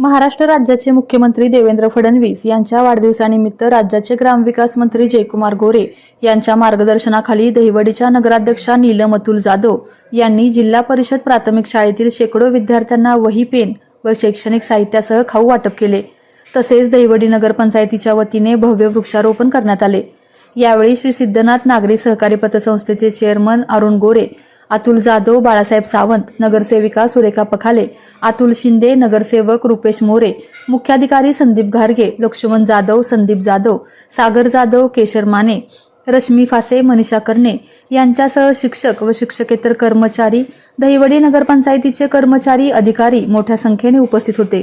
महाराष्ट्र राज्याचे मुख्यमंत्री देवेंद्र फडणवीस यांच्या वाढदिवसानिमित्त राज्याचे ग्रामविकास मंत्री जयकुमार गोरे यांच्या मार्गदर्शनाखाली दहिवडीच्या नगराध्यक्षा नीलम अतुल जाधव यांनी जिल्हा परिषद प्राथमिक शाळेतील शेकडो विद्यार्थ्यांना वही पेन व शैक्षणिक साहित्यासह खाऊ वाटप केले. तसेच दहिवडी नगरपंचायतीच्या वतीने भव्य वृक्षारोपण करण्यात आले. यावेळी श्री सिद्धनाथ नागरी सहकारी पतसंस्थेचे चेअरमन अरुण गोरे अतुल जाधव बाळासाहेब सावंत नगरसेविका सुरेखा पखाले अतुल शिंदे नगरसेवक रुपेश मोरे मुख्याधिकारी संदीप घारगे लक्ष्मण जाधव संदीप जाधव सागर जाधव केशर माने रश्मी फासे मनीषा कर्णे यांच्यासह शिक्षक व शिक्षकेतर कर्मचारी दहिवडी नगरपंचायतीचे कर्मचारी अधिकारी मोठ्या संख्येने उपस्थित होते.